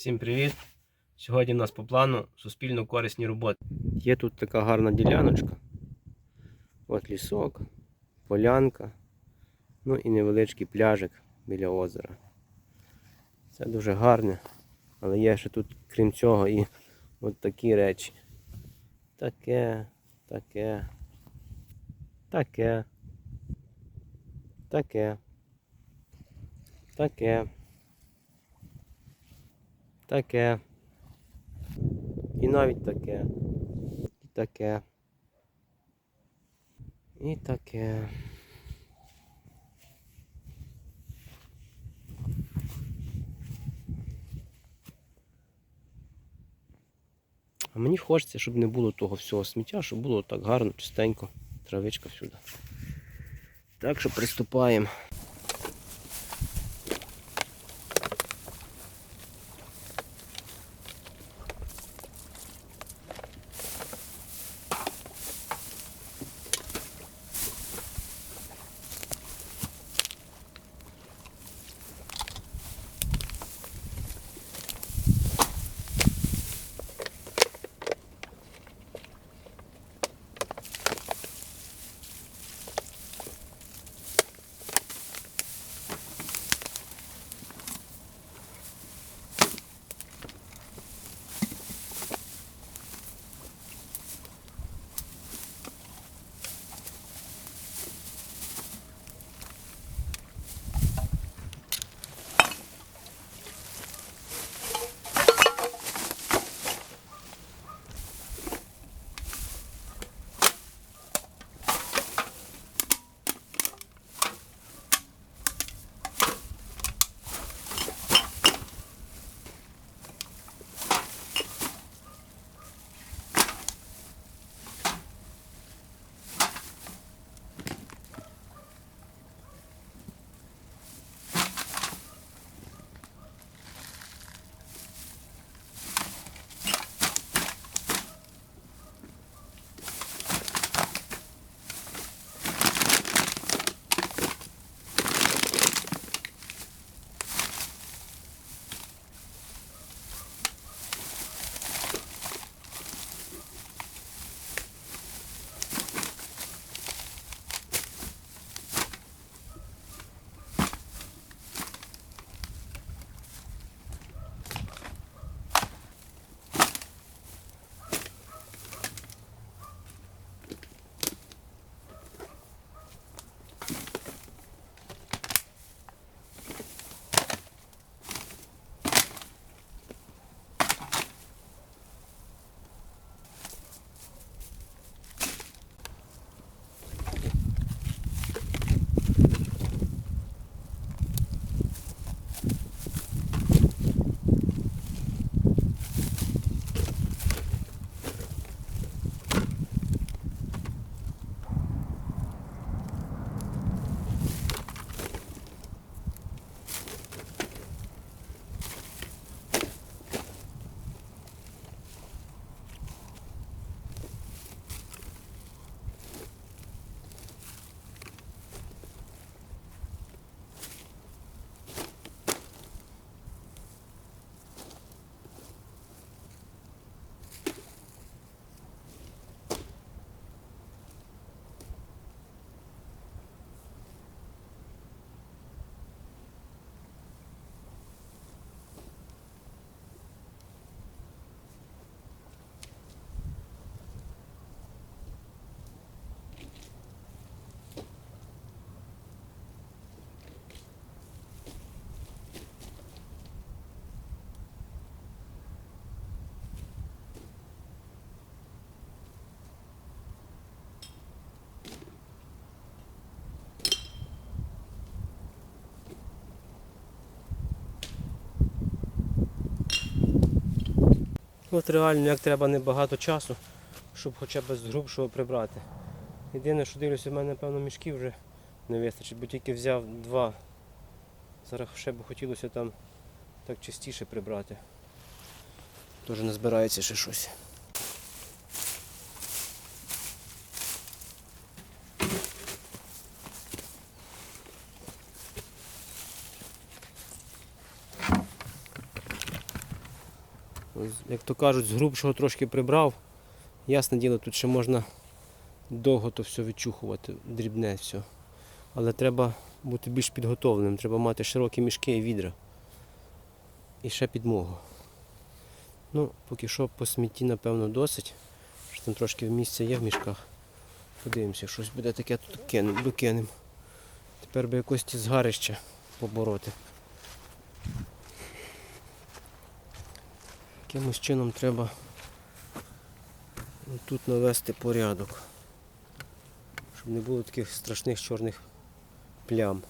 Всім привіт! Сьогодні у нас по плану суспільно корисні роботи. Є тут така гарна діляночка. От лісок, полянка, ну і невеличкий пляжик біля озера. Це дуже гарне, але є ще тут, крім цього, і от такі речі. Таке, таке, таке, таке, таке. Таке. І навіть таке. І таке. І таке. А мені хочеться, щоб не було того всього сміття, щоб було так гарно, чистенько, травичка всюди. Так що приступаємо. От реально як треба небагато часу, щоб хоча б з грубшого прибрати. Єдине, що дивлюся, в мене напевно мішків вже не вистачить, бо тільки взяв два. Зараз ще б хотілося там так частіше прибрати. Теж не збирається ще щось. з- як то кажуть, з грубшого трошки прибрав. Ясне діло, тут ще можна довго то все відчухувати, дрібне все. Але треба бути більш підготовленим, треба мати широкі мішки і відра. І ще підмогу. Ну, поки що по смітті, напевно, досить. Що там трошки місця є в мішках. Подивимося, щось буде таке тут кинем, докинем. Тепер би якось ті згарища побороти. Якимось чином треба тут навести порядок. Щоб не було таких страшних чорних плям.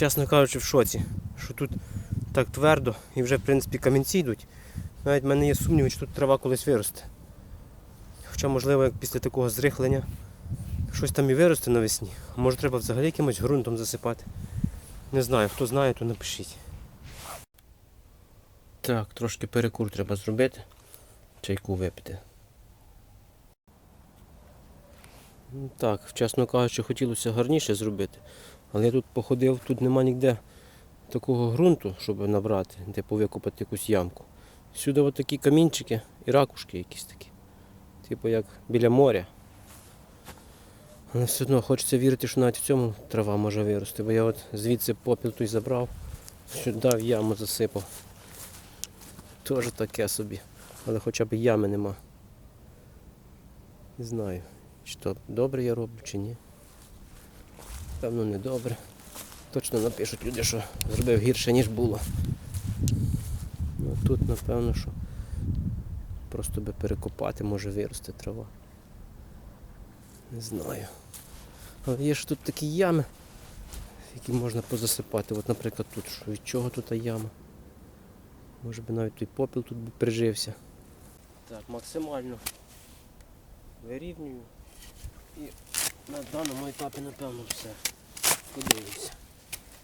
Чесно кажучи, в шоці, що тут так твердо і вже в принципі камінці йдуть. Навіть в мене є сумніви, що тут трава колись виросте. Хоча, можливо, як після такого зрихлення щось там і виросте навесні. Може треба взагалі якимось ґрунтом засипати. Не знаю, хто знає, то напишіть. Так, трошки перекур треба зробити. Чайку випити. Так, чесно кажучи, хотілося гарніше зробити. Але я тут походив, тут нема ніде такого ґрунту, щоб набрати, де повикопати якусь ямку. Сюди от такі камінчики і ракушки якісь такі. Типу як біля моря. Але все одно хочеться вірити, що навіть в цьому трава може вирости, бо я от звідси попіл той забрав, сюди в яму засипав. Теж таке собі. Але хоча б ями нема. Не знаю, чи то добре я роблю, чи ні. Певно, не добре. Точно напишуть люди, що зробив гірше, ніж було. Ну тут напевно, що просто би перекопати, може вирости трава. Не знаю. Але є ж тут такі ями, які можна позасипати. От, наприклад, тут що від чого тут яма. Може би навіть той попіл тут би прижився. Так, максимально вирівнюю. І на даному етапі, напевно, все. Подивимося,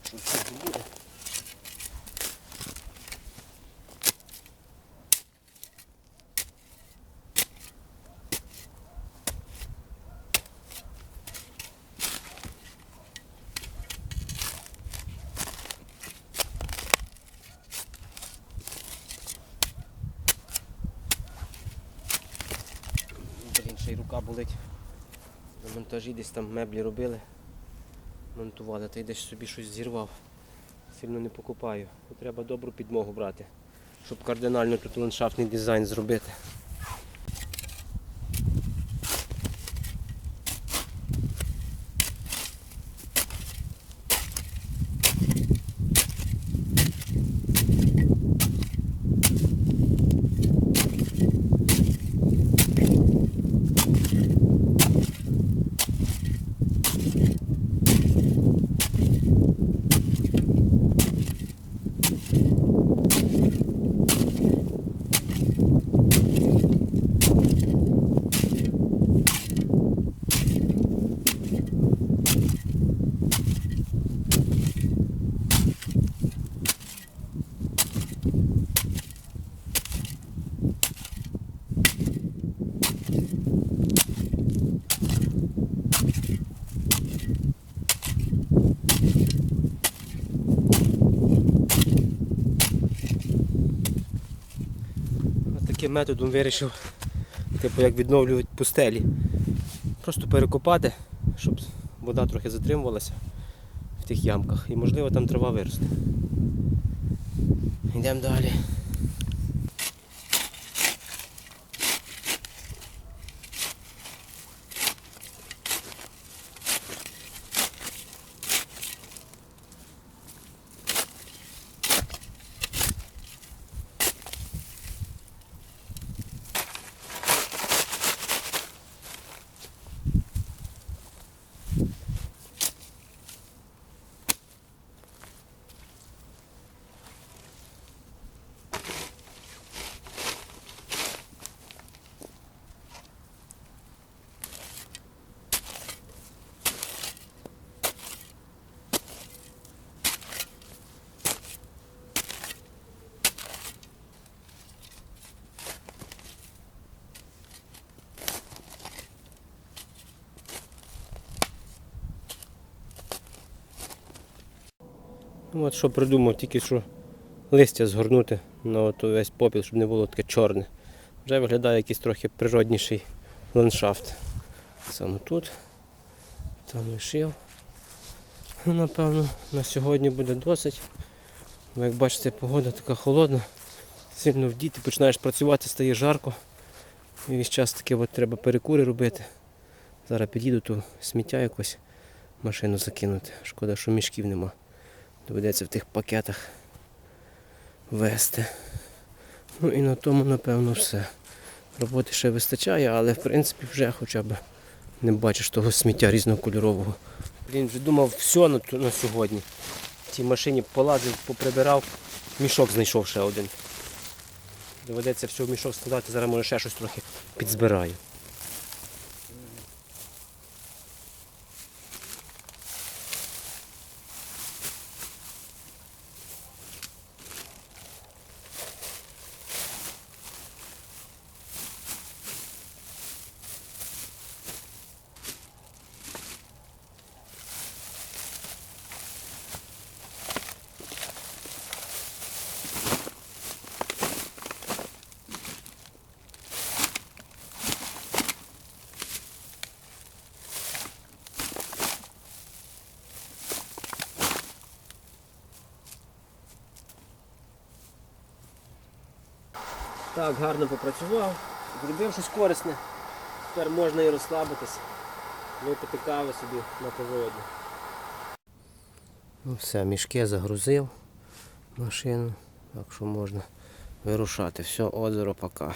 що це буде. Блін, ще й рука болить. На монтажі десь там меблі робили, монтували, та й десь собі щось зірвав. Сильно не покупаю. Треба добру підмогу брати, щоб кардинально тут ландшафтний дизайн зробити. Методом вирішив, типу, як відновлювати пустелі. Просто перекопати, щоб вода трохи затримувалася в тих ямках і можливо там трава виросте. Йдемо далі. Ну, от що придумав, тільки що листя згорнути на от весь попіл, щоб не було таке чорне. Вже виглядає якийсь трохи природніший ландшафт. Саме тут, там лишив. Ну, напевно, на сьогодні буде досить. Як бачите, погода така холодна, сильно вдіти, починаєш працювати, стає жарко. І весь час таке от треба перекури робити. Зараз під'їду, то сміття якось машину закинути. Шкода, що мішків нема. Доведеться в тих пакетах вести. Ну і на тому, напевно, все. Роботи ще вистачає, але в принципі вже хоча б не бачиш того сміття різнокольорового. Блін, вже думав все на, на сьогодні. В цій машині полазив, поприбирав, мішок знайшов ще один. Доведеться все в мішок складати, зараз може ще щось трохи підзбираю. Так, гарно попрацював, зробив щось корисне. Тепер можна і розслабитись, випити кави собі на поводі. Ну все, мішки загрузив машину, так що можна вирушати. Все, озеро пока.